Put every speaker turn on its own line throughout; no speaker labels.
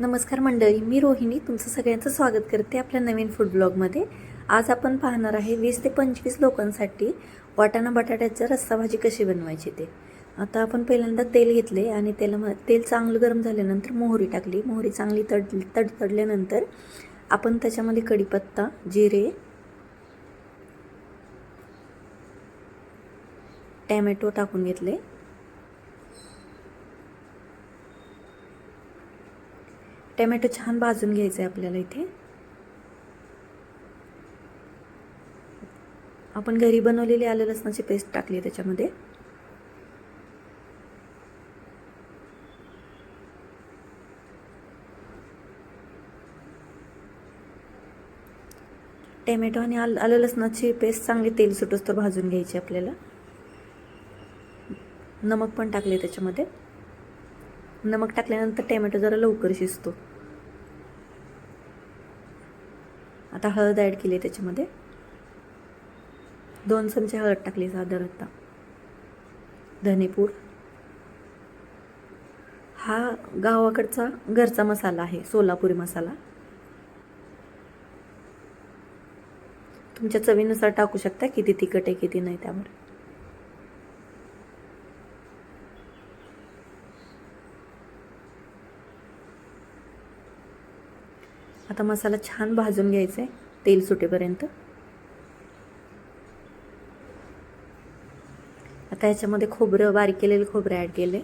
नमस्कार मंडळी मी रोहिणी तुमचं सगळ्यांचं स्वागत करते आपल्या नवीन फूड ब्लॉगमध्ये आज आपण पाहणार आहे वीस ते पंचवीस लोकांसाठी वाटाणा बटाट्याचं रस्सा भाजी कशी बनवायची ते. आता आपण पहिल्यांदा तेल घेतले आणि तेला तेल चांगलं गरम झाल्यानंतर मोहरी टाकली. मोहरी चांगली तड तडतडल्यानंतर आपण त्याच्यामध्ये कढीपत्ता जिरे टॅमॅटो टाकून घेतले. टमॅटो छान भाजून घ्यायचं आहे आपल्याला इथे. आपण घरी बनवलेली आलं लसणाची पेस्ट टाकली आहे त्याच्यामध्ये. टेमॅटो आणि आल आलं लसणाची पेस्ट चांगली तेल सुटोस तर भाजून घ्यायची आपल्याला. नमक पण टाकले त्याच्यामध्ये. नमक टाकल्यानंतर टॅमॅटो जरा लवकर शिजतो. आता हळद ॲड केली त्याच्यामध्ये. दोन चमचे हळद टाकली साधारणतः धनेपूड हा गावाकडचा घरचा मसाला आहे सोलापुरी मसाला. तुमच्या चवीनुसार टाकू शकता किती तिखट आहे किती नाही त्यावर. आता मसाला छान भाजून घ्यायचा आहे तेल सुटेपर्यंत. आता ह्याच्यामध्ये खोबरं बारीक केलेलं खोबरं ॲड केले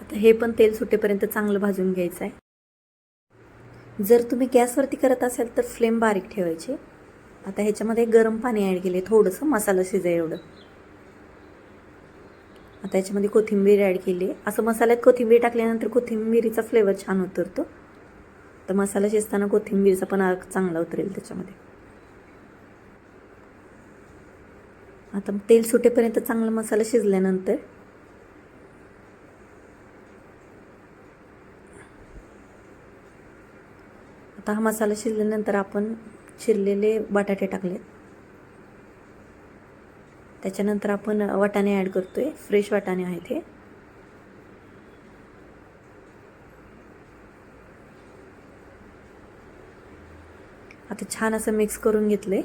आता हे पण तेल सुटेपर्यंत चांगलं भाजून घ्यायचं आहे जर तुम्ही गॅसवरती करत असाल तर फ्लेम बारीक ठेवायची. आता ह्याच्यामध्ये गरम पाणी ॲड केले थोडंसं मसाला शिजाय एवढं. आता याच्यामध्ये कोथिंबीर ॲड केली. असं मसाल्यात कोथिंबीर टाकल्यानंतर कोथिंबीरीचा फ्लेवर छान उतरतो. तर मसाला शिजताना कोथिंबीरचा पण अर्क चांगला उतरेल त्याच्यामध्ये. आता तेल सुटेपर्यंत चांगला मसाला शिजल्यानंतर आता हा मसाला शिजल्यानंतर आपण चिरलेले बटाटे टाकलेत. त्याच्यानंतर आपण वाटाणे ॲड करतो आहे फ्रेश वाटाणे आहेत हे. आता छान असं मिक्स करून घेतलं आहे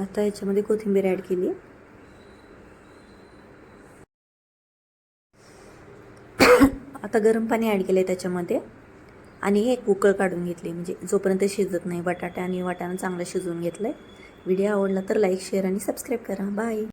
आता याच्यामध्ये कोथिंबीर ॲड केली. आता गरम पाणी ॲड केलं आहे त्याच्यामध्ये. आणि एक उकळ काढून घेतली. म्हणजे जोपर्यंत शिजत नाही बटाटा आणि वाटाणा चांगलं शिजवून घेतलं आहे व्हिडिओ आवडला तर लाईक शेअर आणि सबस्क्राईब करा. बाय